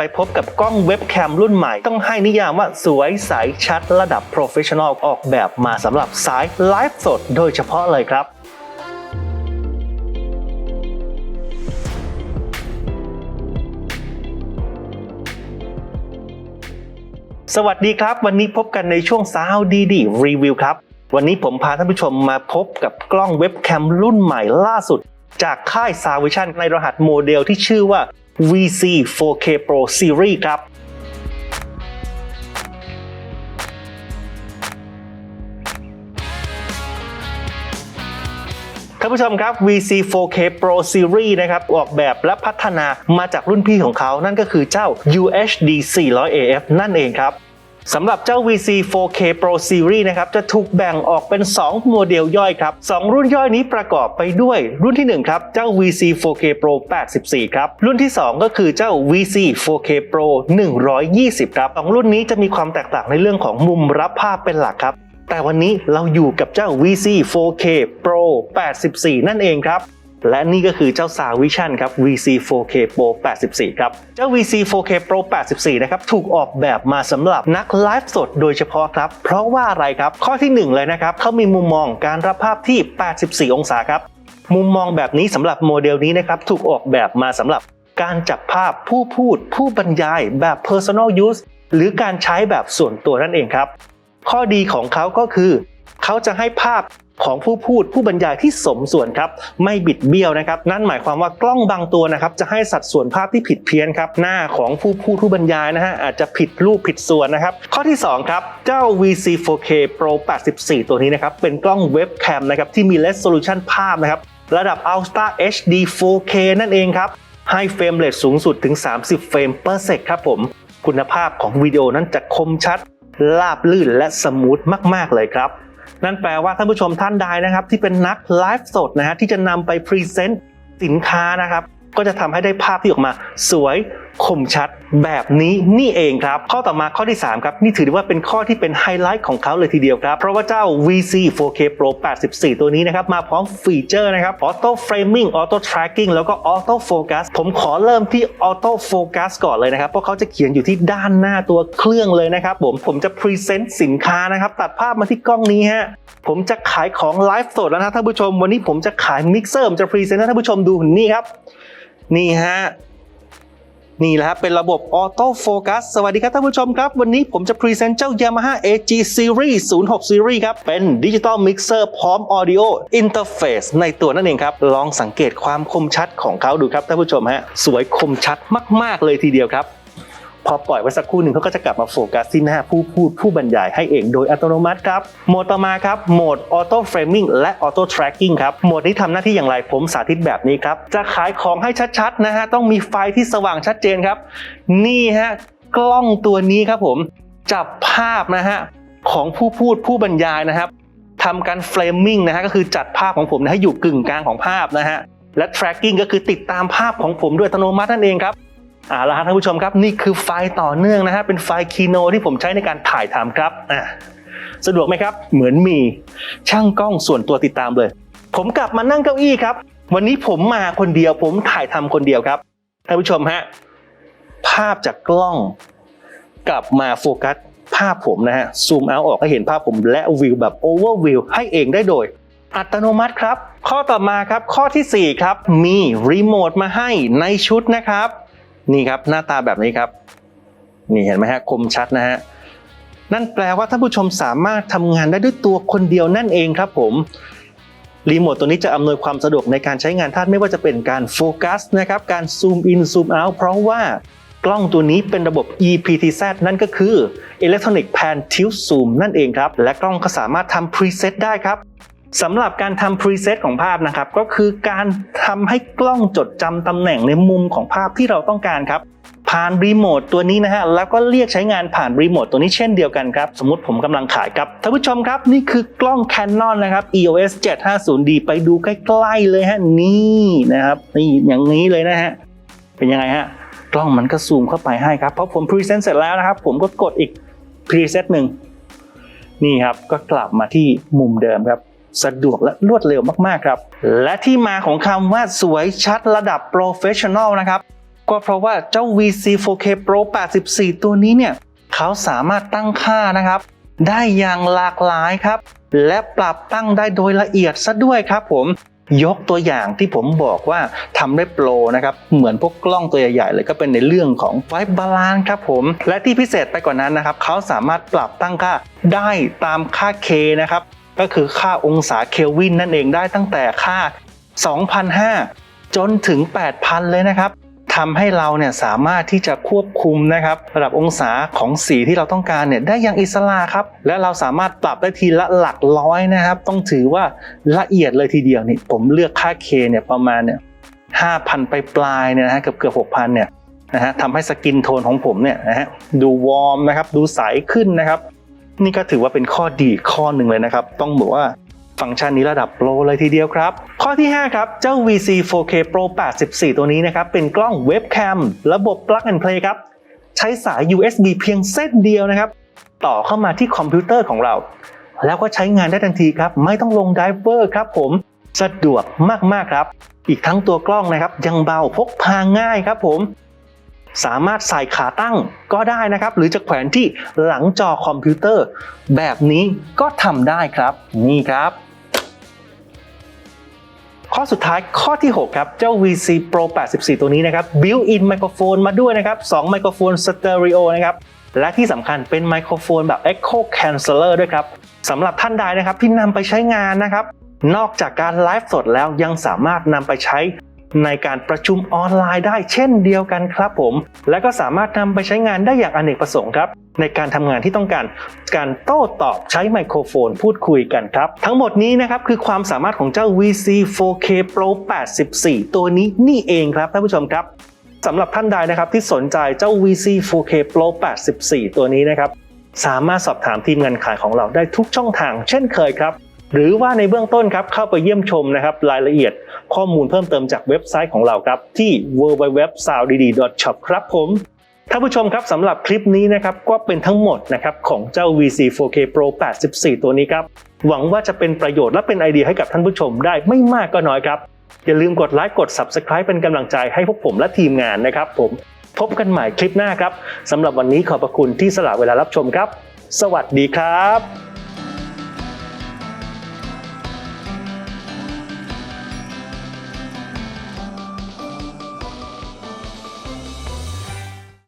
ไปพบกับกล้องเว็บแคมรุ่นใหม่ ต้องให้นิยามว่าสวยใสชัดระดับโปรเฟชชั่นอลออกแบบมาสำหรับสายไลฟ์สดโดยเฉพาะเลยครับสวัสดีครับ วันนี้พบกันในช่วงสาวดีดีรีวิวครับ วันนี้ผมพาท่านผู้ชมมาพบกับกล้องเว็บแคมรุ่นใหม่ล่าสุด จากค่าย s a v i s i o n ในรหัสโมเดลที่ชื่อว่า VC 4K Pro Series ครับท่านผู้ชมครับ VC 4K Pro Series นะครับ ออกแบบและพัฒนามาจากรุ่นพี่ของเขา นั่นก็คือเจ้า UHD 400 AF นั่นเองครับ สำหรับเจ้า VC 4K Pro Series นะครับ จะถูกแบ่งออกเป็น 2 โมเดลย่อยครับ 2 รุ่นย่อยนี้ประกอบไปด้วยรุ่นที่ 1 ครับ เจ้า VC 4K Pro 84 ครับ รุ่นที่ 2 ก็คือเจ้า VC 4K Pro 120 ครับสองรุ่นนี้จะมีความแตกต่างในเรื่องของมุมรับภาพเป็นหลักครับ แต่วันนี้เราอยู่กับเจ้า VC 4K Pro 84 นั่นเองครับ และนี่ก็คือเจ้า s a v i s i o n ครับ VC 4K Pro 84 ครับ เจ้า VC 4K Pro 84 นะครับ ถูกออกแบบมาสำหรับนักไลฟ์สดโดยเฉพาะครับ เพราะว่าอะไรครับ ข้อที่ 1 เลยนะครับเขามีมุมมองการรับภาพที่ 84 องศาครับ มุมมองแบบนี้สำหรับโมเดลนี้นะครับ ถูกออกแบบมาสำหรับการจับภาพผู้พูด ผู้บรรยายแบบ personal use หรือการใช้แบบส่วนตัวนั่นเองครับ ข้อดีของเขาก็คือ เขาจะให้ภาพ ของผู้พูดผู้บรรยายที่สมส่วนครับไม่บิดเบี้ยวนะครับ นั่นหมายความว่ากล้องบางตัวนะครับจะให้สัดส่วนภาพที่ผิดเพี้ยนครับหน้าของผู้พูดผู้บรรยายนะฮะอาจจะผิดรูปผิดส่วนนะครับ ข้อที่ 2 ครับ เจ้า VC 4K Pro 84 ตัวนี้นะครับ เป็นกล้องเว็บแคมนะครับที่มี resolution ภาพนะครับ ระดับ Ultra HD 4K นั่นเองครับให้เฟรมเรทสูงสุดถึง 30 เฟรม per sec ครับผม คุณภาพของวิดีโอนั้นจะคมชัด ลาบลื่นและสมูทมาก ๆ เลยครับ นั่นแปลว่าท่านผู้ชมท่านใดนะครับ ที่เป็นนักไลฟ์สดนะฮะที่จะนำไปพรีเซนต์สินค้านะครับ ก็จะทำให้ได้ภาพที่ออกมาสวยคมชัดแบบนี้นี่เองครับ ข้อต่อมาข้อที่ 3 ครับ นี่ถือได้ว่าเป็นข้อที่เป็นไฮไลท์ของเขาเลยทีเดียวครับ เพราะว่าเจ้า VC 4K Pro 84 ตัวนี้นะครับ มาพร้อมฟีเจอร์นะครับ Auto Framing Auto Tracking แล้วก็ Auto Focus ผมขอเริ่มที่ Auto Focus ก่อนเลยนะครับ เพราะเขาจะเขียนอยู่ที่ด้านหน้าตัวเครื่องเลยนะครับผมผมจะพรีเซนต์สินค้านะครับ ตัดภาพมาที่กล้องนี้ฮะผมจะขายของไลฟ์สดแล้วนะท่านผู้ชม วันนี้ผมจะขายมิกเซอร์ผมจะพรีเซนต์ให้ท่านผู้ชมดูนี่ครับ นี่ฮะ นี่แหละครับเป็นระบบออโต้โฟกัสสวัสดีครับท่านผู้ชมครับ วันนี้ผมจะพรีเซนต์เจ้า Yamaha AG Series 06 Series ครับ เป็นดิจิตอลมิกเซอร์พร้อมออดิโออินเทอร์เฟซในตัวนั่นเองครับ ลองสังเกตความคมชัดของเขาดูครับท่านผู้ชมฮะ สวยคมชัดมาก ๆ เลยทีเดียวครับ พอปล่อยไว้สักครู่หนึ่งเขาก็จะกลับมาโฟกัสที่หน้าผู้พูดผู้บรรยายให้เองโดยอัตโนมัติครับ โหมดต่อมาครับ โหมด Auto Framing และ Auto Tracking ครับ โหมดนี้ทำหน้าที่อย่างไรผมสาธิตแบบนี้ครับ จะขายของให้ชัดๆนะฮะ ต้องมีไฟที่สว่างชัดเจนครับ นี่ฮะ กล้องตัวนี้ครับผม จับภาพนะฮะ ของผู้พูดผู้บรรยายนะครับทำการ framing นะฮะก็คือจัดภาพของผมนะให้อยู่กึ่งกลางของภาพนะฮะและ tracking ก็คือติดตามภาพของผมด้วยอัตโนมัตินั่นเองครับ อ่าแล้วครับท่านผู้ชมครับนี่คือไฟล์ต่อเนื่องนะฮะเป็นไฟล์คีโนที่ผมใช้ในการถ่ายทำครับอ่าสะดวกไหมครับ เหมือนมีช่างกล้องส่วนตัวติดตามเลย ผมกลับมานั่งเก้าอี้ครับ วันนี้ผมมาคนเดียว ผมถ่ายทำคนเดียวครับท่านผู้ชมฮะภาพจากกล้องกลับมาโฟกัสภาพผมนะฮะซูมเอาออกให้เห็นภาพผมและวิวแบบโอเวอร์วิวให้เองได้โดย อัตโนมัติครับ ข้อต่อมาครับข้อทีสี่4 ครับ มีรีโมทมาให้ในชุดนะครับ นี่ครับหน้าตาแบบนี้ครับ นี่เห็นไหมฮะคมชัดนะฮะนั่นแปลว่าท่านผู้ชมสามารถทำงานได้ด้วยตัวคนเดียวนั่นเองครับผมรีโมทตัวนี้จะอำนวยความสะดวกในการใช้งานท่านไม่ว่าจะเป็นการโฟกัสนะครับการซูมอินซูมเอาเพราะว่ากล้องตัวนี้เป็นระบบ EPTZ นั่นก็คือ Electronic Pan Tilt Zoom นั่นเองครับ และกล้องก็สามารถทำ preset ได้ครับ สำหรับการทำ preset ของภาพนะครับ ก็คือการทำให้กล้องจดจำตำแหน่งในมุมของภาพที่เราต้องการครับ ผ่านรีโมทตัวนี้นะฮะ แล้วก็เรียกใช้งานผ่านรีโมทตัวนี้เช่นเดียวกันครับ สมมติผมกำลังขายครับท่านผู้ชมครับ นี่คือกล้อง Canon นะครับ EOS 750D ไปดูใกล้ๆเลยฮะนี่นะครับนี่อย่างนี้เลยนะฮะเป็นยังไงฮะกล้องมันก็ซูมเข้าไปให้ครับเพราะผมพรีเซนต์เสร็จแล้วนะครับ ผมก็กดอีกพรีเซตหนึ่งนี่ครับก็กลับมาที่มุมเดิมครับ สะดวกและรวดเร็วมากๆครับ และที่มาของคำว่าสวยชัดระดับโปรเฟชชั่นอลนะครับ ก็เพราะว่าเจ้า VC 4K Pro 84 ตัวนี้เนี่ยเขาสามารถตั้งค่านะครับ ได้อย่างหลากหลายครับ และปรับตั้งได้โดยละเอียดซะด้วยครับผมยกตัวอย่างที่ผมบอกว่าทำได้โปรนะครับ เหมือนพวกกล้องตัวใหญ่ๆเลยก็เป็นในเรื่องของไฟบาลานครับผม และที่พิเศษไปกว่านั้นนะครับ เขาสามารถปรับตั้งค่าได้ตามค่า K นะครับ ก็คือค่าองศาเคลวินนั่นเองได้ตั้งแต่ค่า 2,500 จนถึง 8,000 เลยนะครับทำให้เราเนี่ยสามารถที่จะควบคุมนะครับระดับองศาของสีที่เราต้องการเนี่ยได้อย่างอิสระครับ และเราสามารถปรับได้ทีละหลักร้อยนะครับ ต้องถือว่าละเอียดเลยทีเดียวนี่ผมเลือกค่า K เนี่ยประมาณเนี่ย5,000ไปปลายเนี่ยนะฮะเกือบเกือบ6,000เนี่ยนะฮะทำให้สกินโทนของผมเนี่ยนะฮะดูวอร์มนะครับ ดูใสขึ้นนะครับ นี่ก็ถือว่าเป็นข้อดีข้อหนึ่งเลยนะครับ ต้องบอกว่าฟังก์ชันนี้ระดับโปรเลยทีเดียวครับ ข้อที่ 5 ครับ เจ้า VC 4K Pro 84 ตัวนี้นะครับ เป็นกล้องเว็บแคมระบบ Plug and Play ครับ ใช้สาย USB เพียงเส้นเดียวนะครับ ต่อเข้ามาที่คอมพิวเตอร์ของเรา แล้วก็ใช้งานได้ทันทีครับ ไม่ต้องลงไดเวอร์ครับผมสะดวกมากๆครับ อีกทั้งตัวกล้องนะครับ ยังเบาพกพาง่ายครับผม สามารถใส่ขาตั้งก็ได้นะครับ หรือจะแขวนที่หลังจอคอมพิวเตอร์ แบบนี้ก็ทำได้ครับ นี่ครับข้อสุดท้ายข้อที่ 6 ครับ เจ้า VC Pro 84 ตัวนี้นะครับ built-in ไมโครโฟนมาด้วยนะครับ 2 ไมโครโฟนสเตอริโอนะครับ และที่สำคัญเป็นไมโครโฟนแบบ Echo Canceller ด้วยครับสำหรับท่านใดนะครับที่นำไปใช้งานนะครับ นอกจากการไลฟ์สดแล้วยังสามารถนำไปใช้ ในการประชุมออนไลน์ได้เช่นเดียวกันครับผม และก็สามารถนำไปใช้งานได้อย่างอเนกประสงค์ครับ ในการทำงานที่ต้องการการโต้ตอบใช้ไมโครโฟนพูดคุยกันครับ ทั้งหมดนี้นะครับคือความสามารถของเจ้า VC 4K Pro 84 ตัวนี้นี่เองครับท่านผู้ชมครับสำหรับท่านใดนะครับที่สนใจเจ้า VC 4K Pro 84 ตัวนี้นะครับสามารถสอบถามทีมงานขายของเราได้ทุกช่องทางเช่นเคยครับ หรือว่าในเบื้องต้นครับเข้าไปเยี่ยมชมนะครับรายละเอียดข้อมูลเพิ่มเติมจากเว็บไซต์ของเราครับที่ www.soundddd.shop ครับผมท่านผู้ชมครับสำหรับคลิปนี้นะครับก็เป็นทั้งหมดนะครับของเจ้า VC 4K Pro 84 ตัวนี้ครับหวังว่าจะเป็นประโยชน์และเป็นไอเดียให้กับท่านผู้ชมได้ไม่มากก็น้อยครับ อย่าลืมกดไลค์กด Subscribe เป็นกำลังใจให้พวกผมและทีมงานนะครับผมพบกันใหม่คลิปหน้าครับสำหรับวันนี้ขอบพระคุณที่สละเวลารับชมครับ สวัสดีครับ